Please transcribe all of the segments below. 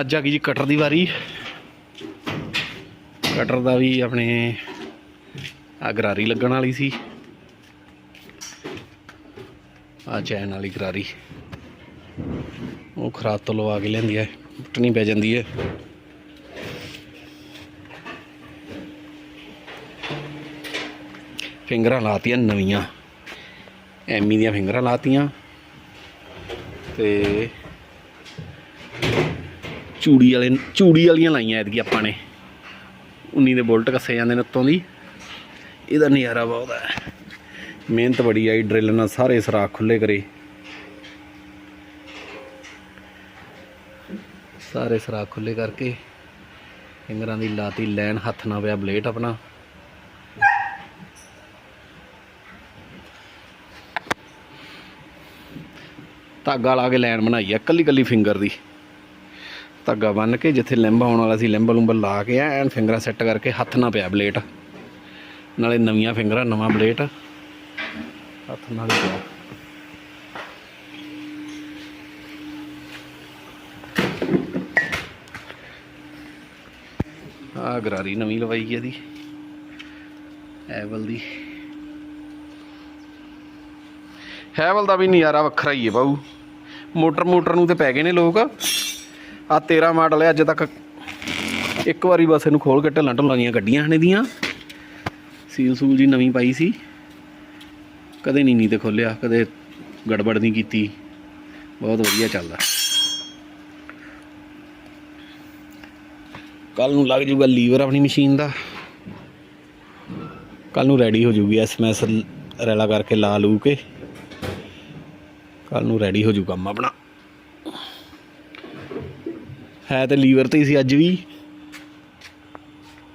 ਅੱਜ ਆ ਗਈ ਜੀ ਕਟਰ ਦੀ ਵਾਰੀ। ਕਟਰ ਦਾ ਵੀ ਆਪਣੇ ਆ ਗਰਾਰੀ ਲੱਗਣ ਵਾਲੀ ਸੀ। ਆ ਚੈਨ ਵਾਲੀ ਗਰਾਰੀ। ਉਹ ਖਰਾਬ ਤੋਂ ਲਵਾ ਕੇ ਲੈਂਦੀ ਹੈ ਟੁੱਟਣੀ ਪੈ ਜਾਂਦੀ ਹੈ। ਫਿੰਗਰਾਂ ਲਾਤੀਆਂ ਨਵੀਆਂ। ਐਮੀ ਦੀਆਂ ਫਿੰਗਰਾਂ ਲਾਤੀਆਂ। ਤੇ ਚੂੜੀ ਵਾਲੇ, ਚੂੜੀ ਵਾਲੀਆਂ ਲਾਈਆਂ ਐਤਕੀ ਆਪਾਂ ਨੇ। 19 ਦੇ ਬੋਲਟ ਕੱਸੇ ਜਾਂਦੇ ਨੇ ਉੱਤੋਂ ਦੀ। ਇਹਦਾ ਨਜ਼ਾਰਾ ਬਹੁਤ ਹੈ। ਮਿਹਨਤ ਬੜੀ ਆਈ ਡਰਿਲ ਨਾਲ ਸਾਰੇ ਸਰਾਖ ਖੁੱਲੇ ਕਰੇ। ਸਾਰੇ ਸਰਾਖ ਖੁੱਲੇ ਕਰਕੇ ਫਿੰਗਰਾਂ ਦੀ ਲਾਤੀ ਲੈਣ, ਹੱਥ ਨਾ ਪਿਆ ਬਲੇਡ ਆਪਣਾ। ਧਾਗਾ ਲਾ ਕੇ ਲਾਈਨ ਬਣਾਈ ਆ ਕੱਲੀ ਕੱਲੀ ਫਿੰਗਰ ਦੀ। ਧਾਗਾ ਬੰਨ ਕੇ ਜਿੱਥੇ ਲਿੰਬ ਆਉਣ ਵਾਲਾ ਸੀ, ਲਿੰਬ ਲੁੰਬ ਲਾ ਕੇ ਐਨ ਫਿੰਗਰਾਂ ਸੈੱਟ ਕਰਕੇ ਹੱਥ ਨਾਲ ਪਿਆ ਬਲੇਟ। ਨਾਲੇ ਨਵੀਆਂ ਫਿੰਗਰਾਂ, ਨਵਾਂ ਬਲੇਟ। ਹੱਥ ਨਾਲ ਪਿਆ। ਆ ਗਰਾਰੀ ਨਵੀਂ ਲਵਾਈ ਹੈ ਇਹਦੀ। ਐਵਲ ਦੀ। ਹੈਵਲ ਦਾ ਵੀ ਨਜ਼ਾਰਾ ਵੱਖਰਾ ਹੀ ਹੈ ਬਾਊ। ਮੋਟਰ ਮੋਟਰ ਨੂੰ ਤੇ ਪੈ ਗਏ ਨੇ ਲੋਕ। ਆ 13 ਮਾਡਲ ਹੈ, ਅੱਜ ਤੱਕ ਇੱਕ ਵਾਰੀ ਬਸ ਇਹਨੂੰ ਖੋਲ ਕੇ ਢੱਲਾਂ ਢੁੱਲਾਂ ਗੱਡੀਆਂ ਹਨ ਇਹਦੀਆਂ। ਸੀਲ ਸੂਲ ਜੀ ਨਵੀਂ ਪਾਈ ਸੀ। ਕਦੇ ਨਹੀਂ ਨੀ ਤੇ ਖੋਲਿਆ ਕਦੇ ਗੜਬੜ ਨਹੀਂ ਕੀਤੀ। ਬਹੁਤ ਵਧੀਆ ਚੱਲਦਾ। ਕੱਲ ਨੂੰ ਲੱਗ ਜੂਗਾ ਲੀਵਰ ਆਪਣੀ ਮਸ਼ੀਨ ਦਾ। ਕੱਲ ਨੂੰ ਰੈਡੀ ਹੋ ਜੂਗੀ ਐਸਐਮਐਸ ਰੈਲਾ ਕਰਕੇ ਲਾ ਲੂ ਕੇ। ਕੱਲ ਨੂੰ ਰੈਡੀ ਹੋ ਜੂ ਕੰਮ ਆਪਣਾ। ਹੈ ਤੇ ਲੀਵਰ ਤੇ ਸੀ ਅੱਜ ਵੀ।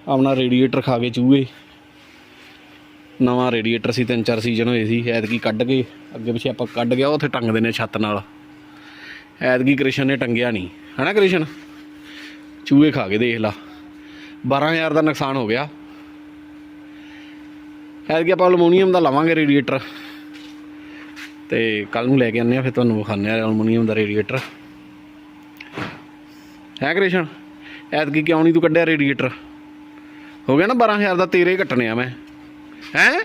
ਆਪਣਾ ਰੇਡੀਏਟਰ ਖਾ ਕੇ ਚੂਹੇ। ਨਵਾਂ ਰੇਡੀਏਟਰ ਸੀ, ਤਿੰਨ ਚਾਰ ਸੀਜ਼ਨ ਹੋਏ ਸੀ, ਐਤਕੀ ਕੱਢ ਕੇ, ਅੱਗੇ ਪਿੱਛੇ ਆਪਾਂ ਕੱਢ ਗਿਆ, ਉੱਥੇ ਟੰਗਦੇ ਨੇ ਛੱਤ ਨਾਲ। ਐਤਕੀ ਕ੍ਰਿਸ਼ਨ ਨੇ ਟੰਗਿਆ ਨਹੀਂ। ਹਨਾ ਕ੍ਰਿਸ਼ਨ? ਚੂਹੇ ਖਾ ਕੇ ਦੇਖ ਲਾ। 12000 ਦਾ ਨੁਕਸਾਨ ਹੋ ਗਿਆ। ਐਤਕੀ ਆਪਾਂ ਅਲਮੋਨੀਅਮ ਦਾ ਲਵਾਂਗੇ ਰੇਡੀਏਟਰ। ਤੇ ਕੱਲ ਨੂੰ ਲੈ ਕੇ ਆਉਂਦੇ ਆ ਫਿਰ ਤੁਹਾਨੂੰ ਵਿਖਾਉਂਦੇ ਆ ਅਲਮੋਨੀਅਮ ਦਾ ਰੇਡੀਏਟਰ। ਹੈ ਕ੍ਰਿਸ਼ਨ? ਐਤਕੀ ਕਿਉਂ ਨਹੀਂ ਤੂੰ ਕੱਢਿਆ ਰੇਡੀਏਟਰ? ਹੋ ਗਿਆ ਨਾ 12000 ਦਾ ਤੇਰੇ ਹੀ ਕੱਟਣੇ ਆ ਮੈਂ। ਹੈ?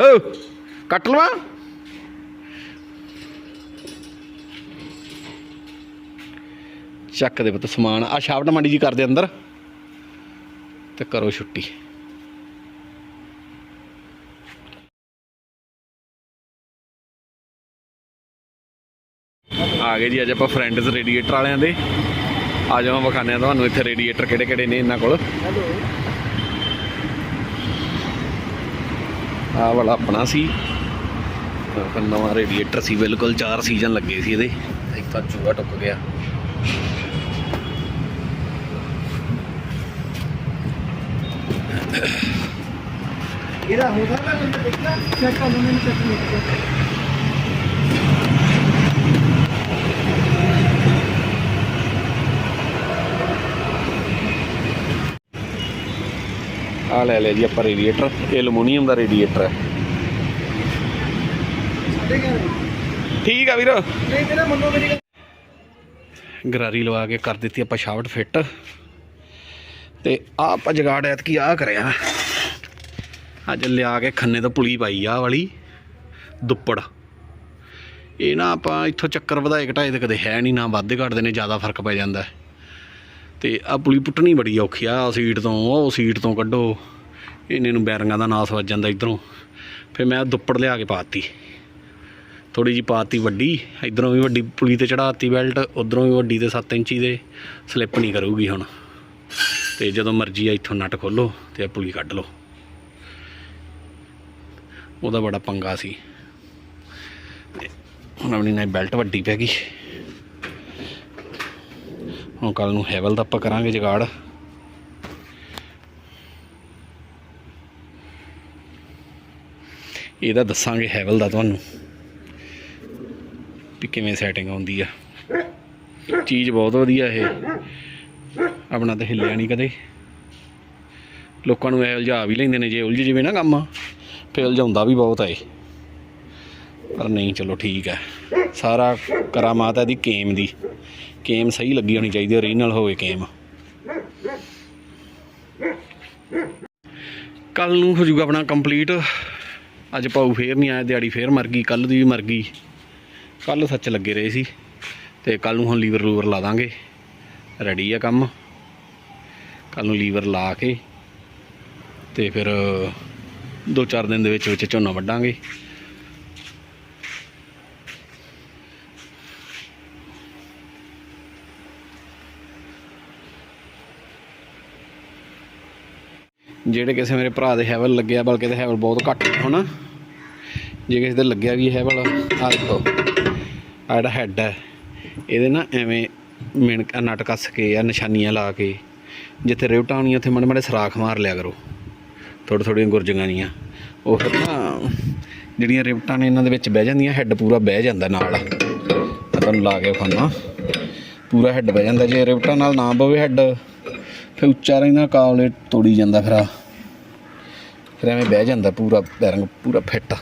ਹੋ, ਕੱਟ ਲਵਾ? ਚੱਕ ਦੇ ਪੁੱਤ ਸਮਾਨ। ਆ ਸ਼ਾਫਟ ਮੰਡੀ ਜੀ ਕਰਦੇ ਅੰਦਰ। ਤੇ ਕਰੋ ਛੁੱਟੀ। ਆ ਗਏ ਜੀ, ਅੱਜ ਆਪਾਂ ਫਰੈਂਡਸ ਰੇਡੀਏਟਰ ਵਾਲਿਆਂ ਦੇ। ਆ ਜਾਵਾਂ ਵਿਖਾਉਂਦੇ ਤੁਹਾਨੂੰ ਇੱਥੇ ਰੇਡੀਏਟਰ ਕਿਹੜੇ ਕਿਹੜੇ ਨੇ ਇਹਨਾਂ ਕੋਲ। ਆ ਵਾਲਾ ਆਪਣਾ ਸੀ। ਆਹ ਨਵਾਂ ਰੇਡੀਏਟਰ ਸੀ, ਬਿਲਕੁਲ 4 ਸੀਜ਼ਨ ਲੱਗੇ ਸੀ ਇਹਦੇ। ਇੱਕ ਤਾਂ ਚੂਹਾ ਟੁੱਕ ਗਿਆ। ਇਹਦਾ ਹੋ ਸਕਦਾ ਤੁਹਾਨੂੰ ਦੇਖਿਆ? ਚੈੱਕ ਕਰ ਲਓ, ਮੈਨੂੰ ਚੈੱਕ ਨਹੀਂ ਕੀਤਾ ਆ ਲੈ ਲਿਆ ਜੀ ਆਪਾਂ ਰੇਡੀਏਟਰ ਇਹ ਐਲੂਮੀਨੀਅਮ ਦਾ ਰੇਡੀਏਟਰ ਹੈ। ਠੀਕ ਆ ਵੀਰ। ਗਰਾਰੀ ਲਵਾ ਕੇ ਕਰ ਦਿੱਤੀ ਆਪਾਂ ਸ਼ਾਵਟ ਫਿੱਟ। ਤੇ ਆ ਆਪਾਂ ਜਗਾੜ ਐਤਕੀ ਆ ਕਰਿਆ। ਅੱਜ ਲਿਆ ਕੇ ਖੰਨੇ ਤੋਂ ਪੁਲੀ ਪਾਈ ਆ ਵਾਲੀ ਦੁੱਪੜ। ਇਹ ਨਾ ਆਪਾਂ ਇੱਥੋਂ ਚੱਕਰ ਵਧਾਏ ਘਟਾਏ ਤੇ ਕਦੇ ਹੈ ਨਹੀਂ, ਨਾ ਵਾਧੇ ਘਟਦੇ, ਨੇ ਜ਼ਿਆਦਾ ਫ਼ਰਕ ਪੈ ਜਾਂਦਾ। ਹੈ। ਤੇ ਆ ਪੁਲੀ ਪੁੱਟਣੀ ਬੜੀ ਔਖੀ ਆ, ਆਹ ਸੀਟ ਤੋਂ, ਉਹ ਸੀਟ ਤੋਂ ਕੱਢੋ। ਇਹਨੇ ਨੂੰ ਬੈਰਿੰਗਾਂ ਦਾ ਨਾਸ ਵੱਜ ਜਾਂਦਾ ਇਧਰੋਂ। ਫਿਰ ਮੈਂ ਦੁੱਪੜ ਲਿਆ ਕੇ ਪਾਤੀ। ਥੋੜੀ ਜੀ ਪਾਤੀ ਵੱਡੀ, ਇਧਰੋਂ ਵੀ ਵੱਡੀ ਪੁਲੀ ਤੇ ਚੜਾਤੀ ਬੈਲਟ, ਉਧਰੋਂ ਵੀ ਵੱਡੀ ਤੇ 7 ਇੰਚੀ ਦੇ। ਸਲਿੱਪ ਨਹੀਂ ਕਰੂਗੀ ਹੁਣ। ਤੇ ਜਦੋਂ ਮਰਜ਼ੀ ਆ ਇੱਥੋਂ ਨਟ ਖੋਲੋ ਤੇ ਆ ਪੁਲੀ ਕੱਢ ਲਓ। ਉਹਦਾ ਬੜਾ ਪੰਗਾ ਸੀ। ਤੇ ਹੁਣ ਆਪਣੀ ਨਾ ਬੈਲਟ ਵੱਡੀ ਪੈ ਗਈ। ਹੁਣ ਕੱਲ ਨੂੰ ਹੈਵਲ ਦਾ ਆਪਾਂ ਕਰਾਂਗੇ ਜਗਾੜ। ਇਹਦਾ ਦੱਸਾਂਗੇ ਹੈਵਲ ਦਾ ਤੁਹਾਨੂੰ ਵੀ ਕਿਵੇਂ ਸੈਟਿੰਗ ਆਉਂਦੀ ਆ। ਚੀਜ਼ ਬਹੁਤ ਵਧੀਆ ਇਹ। ਆਪਣਾ ਤਾਂ ਹਿੱਲਿਆ ਨਹੀਂ ਕਦੇ। ਲੋਕਾਂ ਨੂੰ ਇਹ ਉਲਝਾ ਵੀ ਲੈਂਦੇ ਨੇ, ਜੇ ਉਲਝ ਜਿਵੇਂ ਨਾ ਕੰਮ, ਫਿਰ ਉਲਝਾਉਂਦਾ ਵੀ ਬਹੁਤ ਆ ਇਹ। ਪਰ ਨਹੀਂ, ਚਲੋ ਠੀਕ ਹੈ ਸਾਰਾ ਕਰਾਮਾਤ ਹੈ ਦੀ ਕੇਮ ਦੀ। ਕੇਮ ਸਹੀ ਲੱਗੀ ਹੋਣੀ ਚਾਹੀਦੀ ਓਰੀਜਨਲ ਹੋਵੇ ਕੇਮ ਕੱਲ ਨੂੰ ਹੋ ਜਾਊਗਾ ਆਪਣਾ ਕੰਪਲੀਟ ਅੱਜ ਪਾਉ ਫੇਰ ਨਹੀਂ ਆਇਆ, ਦਿਹਾੜੀ ਫੇਰ ਮਰ ਗਈ, ਕੱਲ ਦੀ ਵੀ ਮਰ ਗਈ। ਕੱਲ ਸੱਚ ਲੱਗੇ ਰਹੇ ਸੀ, ਤੇ ਕੱਲ ਨੂੰ ਹੁਣ ਲੀਵਰ ਲੂਵਰ ਲਾ ਦਾਂਗੇ। ਰੈਡੀ ਆ ਕੰਮ। ਕੱਲ ਨੂੰ ਲੀਵਰ ਲਾ ਕੇ, ਤੇ ਫਿਰ ਦੋ ਚਾਰ ਦਿਨ ਦੇ ਵਿੱਚ ਵਿੱਚ ਝੋਨਾ ਵੱਢਾਂਗੇ। ਜਿਹੜੇ ਕਿਸੇ ਮੇਰੇ ਭਰਾ ਦੇ ਹੈਵਲ ਲੱਗਿਆ, ਬਲਕਿ ਤੇ ਹੈਵਲ ਬਹੁਤ ਘੱਟ ਹੋਣਾ। ਜੇ ਕਿਸੇ ਦੇ ਲੱਗਿਆ ਵੀ ਹੈਵਲ ਆ ਦੇਖੋ ਆ ਜਿਹੜਾ ਹੈੱਡ ਹੈ, ਇਹਦੇ ਨਾ ਐਵੇਂ ਮਿਣ ਨਟ ਕੱਸ ਕੇ ਆ ਨਿਸ਼ਾਨੀਆਂ ਲਾ ਕੇ, ਜਿੱਥੇ ਰਿਵਟਾਂ ਹੋਣੀਆਂ, ਉੱਥੇ ਮਾੜੇ ਮਾੜੇ ਸਰਾਖ ਮਾਰ ਲਿਆ ਕਰੋ। ਥੋੜ੍ਹ ਥੋੜ੍ਹੀਆਂ ਗੁਰਜੀਆਂ ਜੀਆਂ ਉਹ ਫਿਰ ਨਾ ਜਿਹੜੀਆਂ ਰਿਵਟਾਂ ਨੇ, ਇਹਨਾਂ ਦੇ ਵਿੱਚ ਬਹਿ ਜਾਂਦੀਆਂ ਹੈੱਡ ਪੂਰਾ ਬਹਿ ਜਾਂਦਾ ਨਾਲ। ਮੈਂ ਤੁਹਾਨੂੰ ਲਾ ਕੇ ਖਾਣਾ ਪੂਰਾ ਹੈੱਡ ਬਹਿ ਜਾਂਦਾ, ਜੇ ਰਿਵਟਾਂ ਨਾਲ ਨਾ ਬਵੇ ਹੈੱਡ ਫਿਰ ਉੱਚਾ ਰਹਿੰਦਾ ਕਾਬਲੇ ਤੋੜੀ ਜਾਂਦਾ ਫਿਰ ਆ। ਫਿਰ ਐਵੇਂ ਬਹਿ ਜਾਂਦਾ ਪੂਰਾ ਬੈਰੰਗ ਪੂਰਾ ਫਿੱਟ।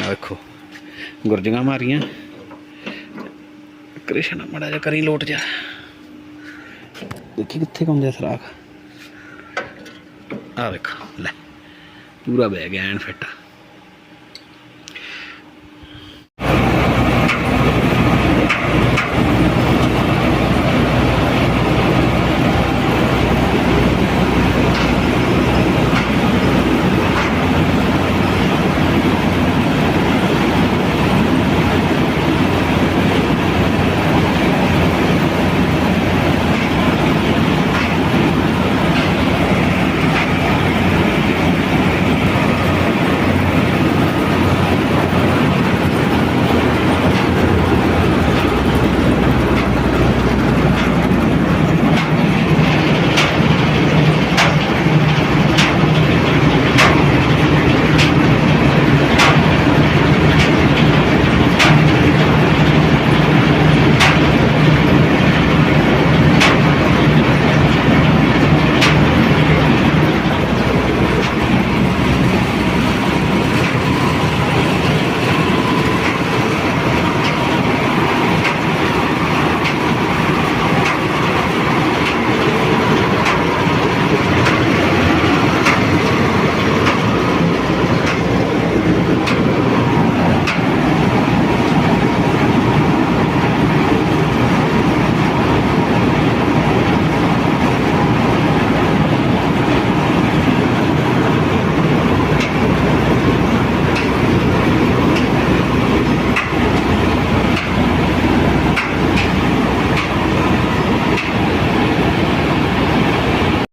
ਆ ਦੇਖੋ ਗੁਰਜੀਆਂ ਮਾਰੀਆਂ। ਕ੍ਰਿਸ਼ਨ ਮੜਾ ਜਾ ਕਰੀ ਲੋਟ ਜਾ। ਦੇਖੀ ਕਿੱਥੇ ਕੰਦੇ ਸਰਾਖ। ਆ ਵੇਖ, ਲੈ, ਪੂਰਾ ਬਹਿ ਗਿਆ ਐਨ ਫਿੱਟ।